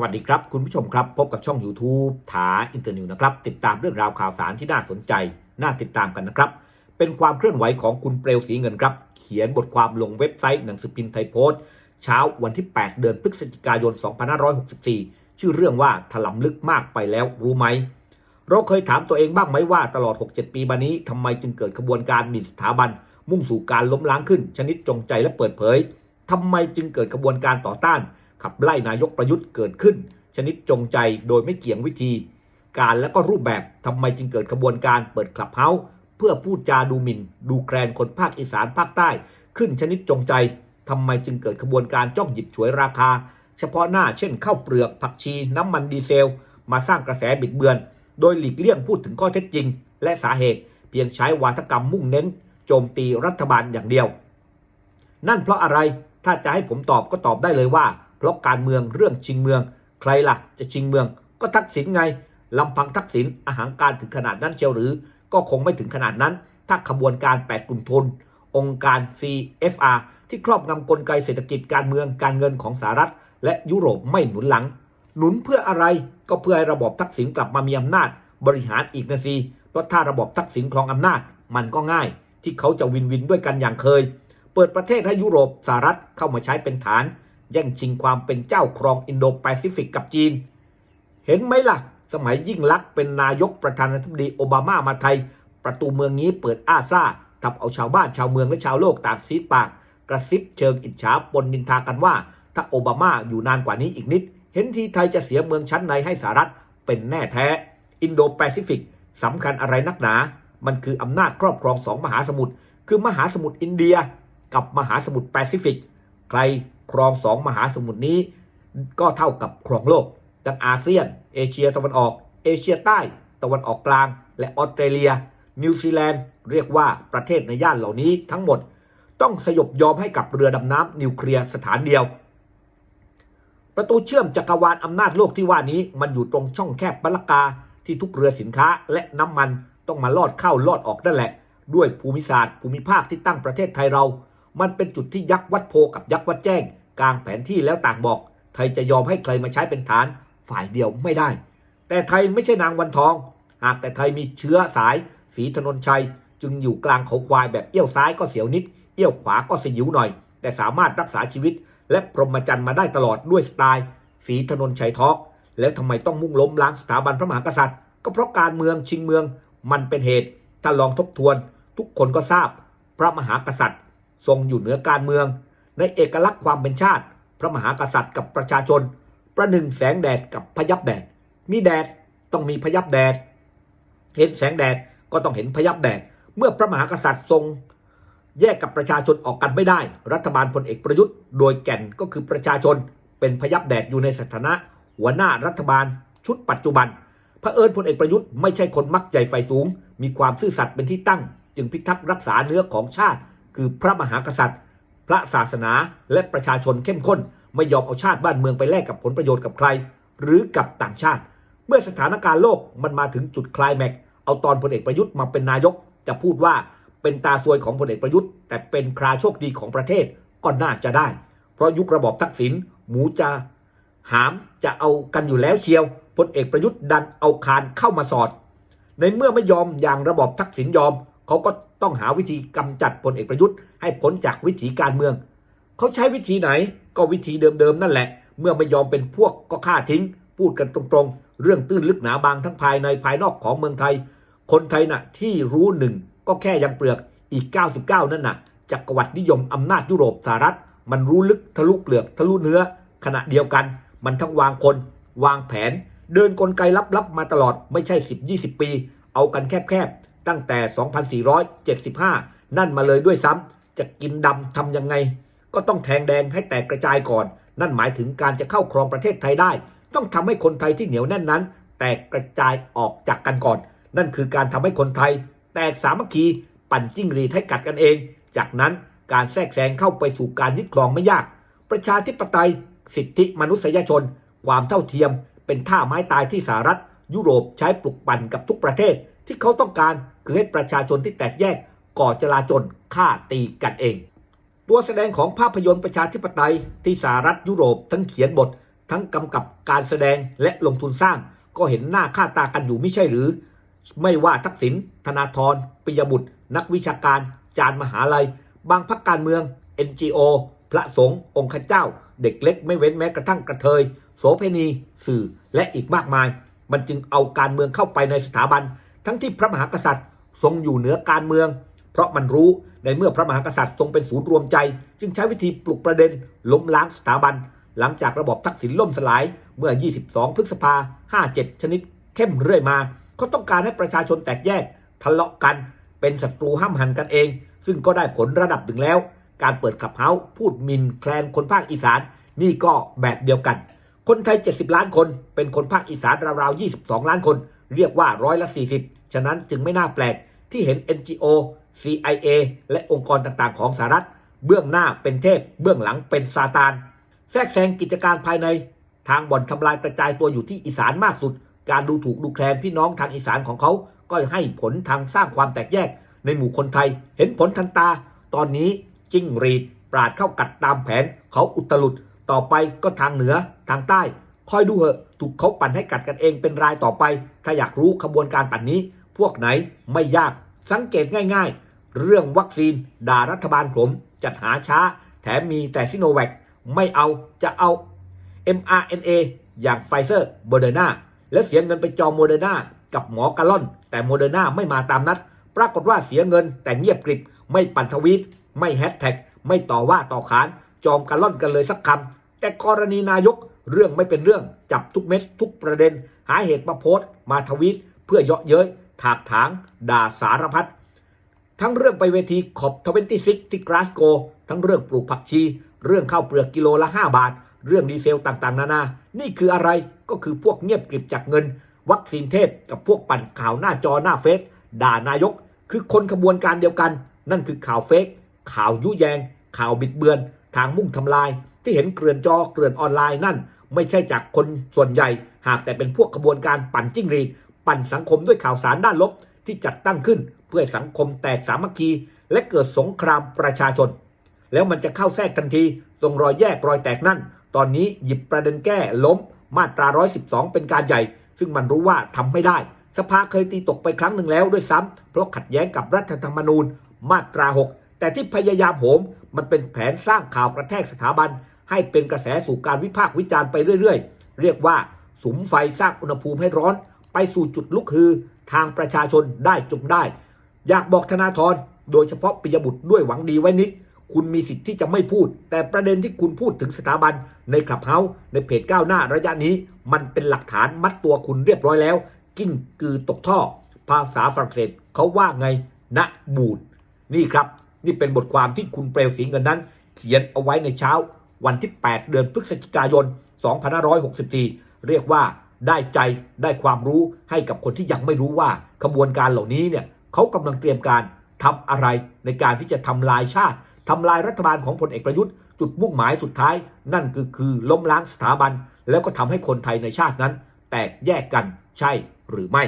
วัสดีครับ คุณผู้ชมครับ พบกับช่อง YouTube ถาอินเตอร์นิวนะครับ ติดตามเรื่องราวข่าวสารที่น่าสนใจ น่าติดตามกันนะครับ เป็นความเคลื่อนไหวของคุณเปลวสีเงินครับ เขียนบทความลงเว็บไซต์หนังสือพิมพ์ไทยโพสต์เช้าวันที่ 8 เดือนพฤศจิกายน 2564 ชื่อเรื่องว่าถลำลึกมากไปแล้วรู้ไหม เราเคยถามตัวเองบ้างไหมว่าตลอด 6-7 ปีมานี้ทำไมจึงเกิดขบวนการหมิ่นสถาบัน มุ่งสู่การล้มล้างขึ้น ชนิดจงใจและเปิดเผยทำไมจึงเกิดขบวนการต่อต้าน ขับไล่นายกประยุทธ์เกิดขึ้น ชนิดจงใจโดยไม่เกี่ยงวิธี การและก็รูปแบบทำไมจึงเกิดขบวนการเปิดคลับเฮาส์เพื่อพูดจาดูหมิน่น ดูแคลนคนภาคอีสานภาคใต้ ขึ้นชนิดจงใจทำไมจึงเกิดขบวนการจ้องหยิบฉวยราคา เฉพาะหน้าเช่นข้าวเปลือกผักชี น้ำมันดีเซล มาสร้างกระแสบิดเบือน โดยหลีกเลี่ยงพูดถึงข้อเท็จจริง และสาเหตุ เพียงใช้วาทกรรมมุ่งเน้น โจมตีรัฐบาลอย่างเดียว นั่นเพราะอะไรถ้าจะให้ผมตอบก็ตอบได้เลยว่า เพราะการเมืองเรื่องชิงเมือง ใครล่ะ จะชิงเมือง ก็ทักษิณไงลำพังทักษิณอาหารการถึงขนาดนั้นเชียวหรือ ก็คงไม่ถึงขนาดนั้น ถ้าขบวนการแปดกลุ่มทุน องค์การ CFR ที่ครอบงำกลไกเศรษฐกิจการเมืองการเงินของสหรัฐ และยุโรปไม่หนุนหลัง หนุนเพื่ออะไรก็เพื่อให้ระบบทักษิณกลับมามีอำนาจ บริหารอีกนะสิเพราะถ้าระบบทักษิณครองอำนาจ มันก็ง่าย ที่เขาจะวินวินด้วยกันอย่างเคย เปิดประเทศให้ยุโรปสหรัฐเข้ามาใช้เป็นฐาน แย่งชิงความเป็นเจ้าครองอินโดแปซิฟิกกับจีน เห็นไหมล่ะ สมัยยิ่งลักษณ์เป็นนายกประธานาธิบดีโอบามามาไทย ประตูเมืองนี้เปิดอ้าซ่าทำเอาชาวบ้านชาวเมืองและชาวโลกต่างซีดปาก กระซิบเชิงอิจฉาปนนินทากันว่า ถ้าโอบามาอยู่นานกว่านี้อีกนิด เห็นทีไทยจะเสียเมืองชั้นในให้สหรัฐเป็นแน่แท้ อินโดแปซิฟิกสำคัญอะไรนักหนา มันคืออำนาจครอบครองสองมหาสมุทรคือมหาสมุทรอินเดีย กับมหาสมุทรแปซิฟิก ใคร ครองสองมหาสมุทรนี้ ก็เท่ากับครองโลก ดังอาเซียน เอเชียตะวันออก เอเชียใต้ ตะวันออกกลาง และออสเตรเลีย นิวซีแลนด์ เรียกว่าประเทศในย่านเหล่านี้ทั้งหมด ต้องสยบยอมให้กับเรือดำน้ำนิวเคลียร์สถานเดียว ประตูเชื่อมจักรวาลอำนาจโลกที่ว่านี้มันอยู่ตรงช่องแคบปะลกาที่ทุกเรือสินค้าและน้ำมันต้องมาลอดเข้าลอดออกนั่นแหละ ด้วยภูมิศาสตร์ภูมิภาคที่ตั้งประเทศไทยเรา มันเป็นจุดที่ยักษ์วัดโพกับยักษ์วัดแจ้ง กลางแผนที่แล้วต่างบอก ไทยจะยอมให้ใครมาใช้เป็นฐานฝ่ายเดียวไม่ได้ แต่ไทยไม่ใช่นางวันทอง หากแต่ไทยมีเชื้อสายสีถนนชัย จึงอยู่กลางเขาควายแบบเอี้ยวซ้ายก็เสียวนิด เอี้ยวขวาก็สยิวหน่อย แต่สามารถรักษาชีวิต และพรหมจรรย์มาได้ตลอดด้วยสไตล์สีถนนชัยทอกแล้วทำไมต้องมุ่งล้มล้างสถาบันพระมหากษัตริย์ ก็เพราะการเมืองชิงเมืองมันเป็นเหตุถ้าลองทบทวน ทุกคนก็ทราบ พระมหากษัตริย์ ทรงอยู่เหนือการเมือง ในเอกลักษณ์ความเป็นชาติ พระมหากษัตริย์กับประชาชน ประหนึ่งแสงแดดกับพยับแดด มีแดดต้องมีพยับแดด เห็นแสงแดดก็ต้องเห็นพยับแดด เมื่อพระมหากษัตริย์ทรง แยกกับประชาชนออกกันไม่ได้ รัฐบาลพลเอกประยุทธ์ โดยแก่นก็คือประชาชน เป็นพยับแดดอยู่ในสถานะ หัวหน้ารัฐบาล ชุดปัจจุบันพระเอิญพลเอกประยุทธ์ไม่ใช่คนมักใหญ่ไฟสูง มีความซื่อสัตย์เป็นที่ตั้ง จึงพิทักษ์รักษาเนื้อของชาติ คือพระมหากษัตริย์ ระศาสนาและประชาชนเข้มข้น ไม่ยอมเอาชาติบ้านเมืองไปแลกกับผลประโยชน์กับใคร หรือกับต่างชาติ เมื่อสถานการณ์โลกมันมาถึงจุดคลายแม็กซ์เอาตอนพลเอกประยุทธ์มาเป็นนายก จะพูดว่าเป็นตาซวยของพลเอกประยุทธ์ แต่เป็นคราโชคดีของประเทศก็น่าจะได้ เพราะยุคระบอบทักษิณหมูจะหามจะเอากันอยู่แล้วเชียวพลเอกประยุทธ์ดันเอาคานเข้ามาสอด ในเมื่อไม่ยอมอย่างระบอบทักษิณยอม เขาก็ต้องหาวิธีกำจัดพลเอกประยุทธ์ให้พ้นจากวิถีการเมือง เขาใช้วิธีไหนก็วิธีเดิมๆนั่นแหละ เมื่อไม่ยอมเป็นพวกก็ฆ่าทิ้ง พูดกันตรงๆ เรื่องตื้นลึกหนาบางทั้งภายในภายนอกของเมืองไทย คนไทยน่ะที่รู้หนึ่งก็แค่ยังเปลือกอีก 99 นั่นน่ะจักรวรรดินิยมอำนาจยุโรปสหรัฐ มันรู้ลึกทะลุเปลือกทะลุเนื้อ ขณะเดียวกัน มันทั้งวางคน วางแผน เดินกลไกลับๆมาตลอดไม่ใช่ 10-20 ปี เอากันแคบๆ ตั้งแต่ 2475 นั่นมาเลยด้วยซ้ำจะกินดำทำยังไง ก็ต้องแทงแดงให้แตกกระจายก่อน นั่นหมายถึงการจะเข้าครองประเทศไทยได้ ต้องทำให้คนไทยที่เหนียวแน่นนั้น แตกกระจายออกจากกันก่อน นั่นคือการทำให้คนไทย แตกสามัคคีปั่นจิ้งหรีให้กัดกันเอง จากนั้นการแทรกแซงเข้าไปสู่การยึดครองไม่ยาก ประชาธิปไตย สิทธิมนุษยชน ความเท่าเทียม เป็นท่าไม้ตายที่สหรัฐ ยุโรปใช้ปลุกปั่นกับทุกประเทศที่เขาต้องการคือให้ประชาชนที่แตกแยกก่อจลาจลฆ่าตีกันเอง ตัวแสดงของภาพยนตร์ประชาธิปไตยที่สหรัฐยุโรปทั้งเขียนบท ทั้งกำกับการแสดงและลงทุนสร้าง ก็เห็นหน้าค่าตากันอยู่ไม่ใช่หรือ ไม่ว่าทักษิณธนาธรปิยบุตร นักวิชาการ จารมหาลัย บางพักการเมือง NGO พระสงฆ์องค์ข้าเจ้า เด็กเล็กไม่เว้นแม้กระทั่งกระเทย โสเพณี สื่อและอีกมากมาย มันจึงเอาการเมืองเข้าไปในสถาบัน ทั้งที่พระมหากษัตริย์ทรงอยู่เหนือการเมือง เพราะมันรู้ในเมื่อพระมหากษัตริย์ทรงเป็นศูนย์รวมใจ จึงใช้วิธีปลุกประเด็น ล้มล้างสถาบัน หลังจากระบบทักษิณล่มสลายเมื่อ 22 พฤษภา 57 ชนิด เข้มเรื่อยมา ก็ต้องการให้ประชาชนแตกแยก ทะเลาะกัน เป็นศัตรูห้ามหันกันเอง ซึ่งก็ได้ผลระดับหนึ่งแล้ว การเปิดขับเฮาพูดมินแคลนคนภาคอีสาน นี่ก็แบบเดียวกัน คนไทย 70 ล้านคน เป็นคนภาคอีสานราวๆ 22 ล้านคน เรียกว่าร้อยละ 40 ฉะนั้นจึงไม่น่าแปลกที่เห็น NGO CIA และองค์กรต่างๆ ของสหรัฐ เบื้องหน้าเป็นเทพ เบื้องหลังเป็นซาตาน แทรกแซงกิจการภายใน ทางบ่อนทำลายกระจายตัวอยู่ที่อีสานมากสุด การดูถูกดูแคลนพี่น้องทางอีสานของเขา ก็ให้ผลทางสร้างความแตกแยก ในหมู่คนไทย เห็นผลทันตา ตอนนี้จิ้งรีดปราดเข้ากัดตามแผน เขาอุตลุด ต่อไปก็ทางเหนือทางใต้ คอยดูเหอะถูกเขาปั่นให้กัดกันเองเป็นรายต่อไป ถ้าอยากรู้ขบวนการปั่นนี้ พวกไหนไม่ยากสังเกตง่ายๆ เรื่องวัคซีนด่ารัฐบาลผมจัดหาช้า แถมมีแต่ซิโนแวคไม่เอาจะเอา mRNA อย่างไฟเซอร์โมเดอร์นาแล้วเสียเงินไปจองโมเดอร์นากับหมอกาลอน แต่โมเดอร์นาไม่มาตามนัด ปรากฏว่าเสียเงินแต่เงียบกริบ ไม่ปั่นทวีต ไม่แฮชแท็ก ไม่ต่อว่าต่อขาน จอมกาลอนกันเลยสักคำแต่กรณีนายก เรื่องไม่เป็นเรื่องจับทุกเม็ดทุกประเด็น หาเหตุมาโพสต์ มาทวีตเพื่อเยาะเย้ยถากถาง ด่าสารพัดทั้งเรื่องไปเวทีขอบทเวนตี้ซิกที่กราสโก ทั้งเรื่องปลูกผักชี เรื่องข้าวเปลือกกิโลละ 5 บาท เรื่องดีเซลต่างๆ นานา นี่คืออะไรก็คือพวกเงียบกริบจากเงิน วัคซีนเทพกับพวกปั่นข่าวหน้าจอหน้าเฟซด่านายก คือคนขบวนการเดียวกัน นั่นคือข่าวเฟกข่าวยุแยง ข่าวบิดเบือน ทางมุ่งทำลาย ที่เห็นเกลื่อนจอเกลื่อนออนไลน์นั่น ไม่ใช่จากคนส่วนใหญ่ หากแต่เป็นพวกขบวนการปั่นจิ้งรีดปั่นสังคมด้วยข่าวสารด้านลบที่จัดตั้งขึ้นเพื่อสังคมแตกสามัคคี และเกิดสงครามประชาชน แล้วมันจะเข้าแทรกทันทีตรงรอยแยกรอยแตกนั่น ตอนนี้หยิบประเด็นแก้ล้ม มาตรา 112 เป็นการใหญ่ ซึ่งมันรู้ว่าทำไม่ได้ สภาเคยตีตกไปครั้งหนึ่งแล้วด้วยซ้ำเพราะขัดแย้งกับรัฐธรรมนูญ มาตรา 6 แต่ที่พยายามโหม มันเป็นแผนสร้างข่าวกระแทกสถาบัน ให้เป็นกระแสสู่การวิพากษ์วิจารณ์ไปเรื่อยๆ เรียกว่าสุมไฟสร้างอุณหภูมิให้ร้อน ไปสู่จุดลุกฮือ ทางประชาชนได้จงได้ อยากบอกธนาธรโดยเฉพาะปิยบุตรด้วยหวังดีไว้นิด คุณมีสิทธิ์ที่จะไม่พูด แต่ประเด็นที่คุณพูดถึงสถาบันในคลับเฮาส์ในเพจก้าวหน้าระยะนี้ มันเป็นหลักฐานมัดตัวคุณเรียบร้อยแล้ว กิ้งกือตกท่อ ภาษาฝรั่งเศสเขาว่าไงนะบูดนี่ครับ นี่เป็นบทความที่คุณเปลวสีเงินนั้น เขียนเอาไว้ในเช้า วันที่ 8 เดือนพฤศจิกายน 2564 เรียกว่าได้ใจได้ความรู้ให้กับคนที่ยังไม่รู้ว่าขบวนการเหล่านี้เนี่ยเขากำลังเตรียมการทำอะไรในการที่จะทำลายชาติทำลายรัฐบาลของพลเอกประยุทธ์จุดมุ่งหมายสุดท้าย นั่นคือคือล้มล้างสถาบัน แล้วก็ทำให้คนไทยในชาตินั้น แตกแยกกันใช่หรือไม่